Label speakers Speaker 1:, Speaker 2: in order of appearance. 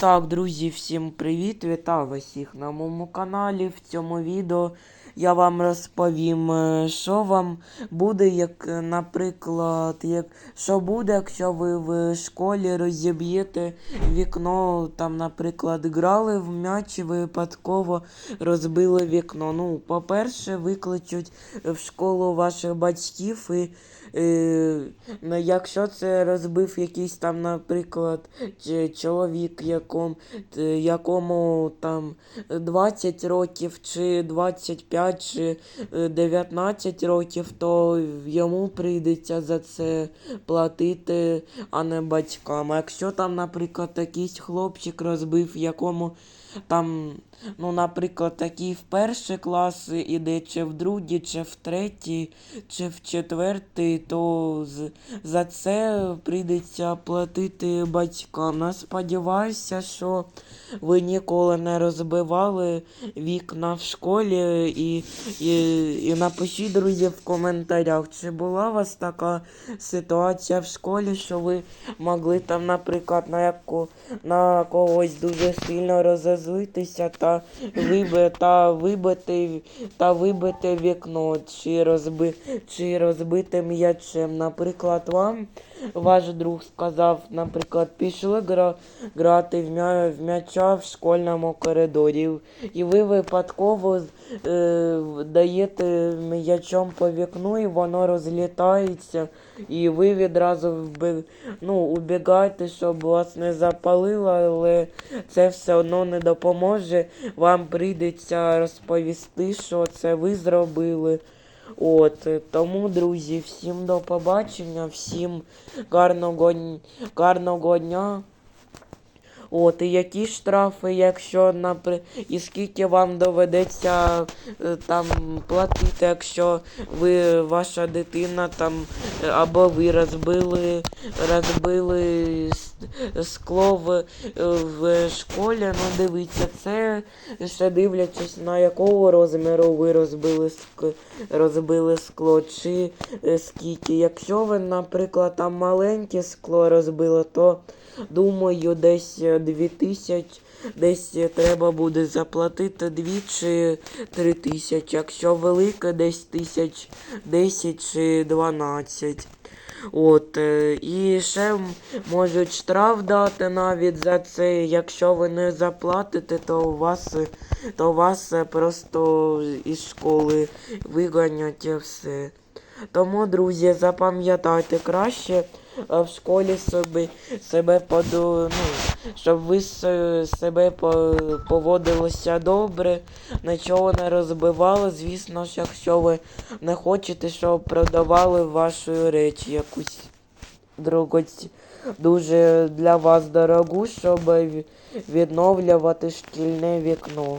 Speaker 1: Так, друзі, всім привіт! Вітаю вас всіх на моєму каналі. В цьому відео я вам розповім, е, що вам буде, як, е, наприклад, як, що буде, якщо ви в школі розіб'єте вікно, там, наприклад, грали в м'яч і випадково розбили вікно. Ну, по-перше, викличуть в школу ваших батьків і. Е, якщо це розбив якийсь там, наприклад, чоловік, якому, якому там 20 років, чи 25, чи е, 19 років, то йому прийдеться за це платити, а не батькам. Якщо там, наприклад, якийсь хлопчик розбив, якому там, ну, наприклад, такий в перший клас іде, чи в другий, чи в третій, чи в четвертий, то за це прийдеться платити батькам. Я сподіваюся, що ви ніколи не розбивали вікна в школі і, і, і напишіть, друзі, в коментарях, чи була у вас така ситуація в школі, що ви могли там, наприклад, на яку на когось дуже сильно розозлитися та виби, та вибити та вибити вікно, чи розби, чи розбити м'ячем. Наприклад, вам ваш друг сказав, наприклад, пішли гра, грати в м'яча в школьному коридорі, і ви випадково е, даєте м'ячом по вікну, і воно розлітається, і ви відразу вби, ну, убігаєте, щоб вас не запалило, але це все одно не допоможе. Вам прийдеться розповісти, що це ви зробили. От, тому, друзі, всім до побачення, всім гарного, гарного дня. От, і які штрафи, якщо напри... і скільки вам доведеться е, там платити, якщо ви, ваша дитина там або ви розбили, розбили скло в, е, в школі, ну дивіться, це ще дивлячись на якого розміру ви розбили ск... розбили скло, чи е, скільки. Якщо ви, наприклад, там маленьке скло розбили, то думаю, десь е, 2000, десь е, треба буде заплатити 2 чи 3 тисячі. Якщо велике, десь тисяч 10 чи 12. От, е, і ще можуть штраф дати навіть за це. Якщо ви не заплатите, то у вас, то вас е, просто із школи виганять все. Тому, друзі, запам'ятайте краще е, в школі собі, себе поду, ну, щоб ви себе поводилося добре, нічого не розбивали. Звісно ж, якщо ви не хочете, щоб продавали ваші речі якусь другоць. дуже для вас дорогу, щоб відновлювати шкільне вікно.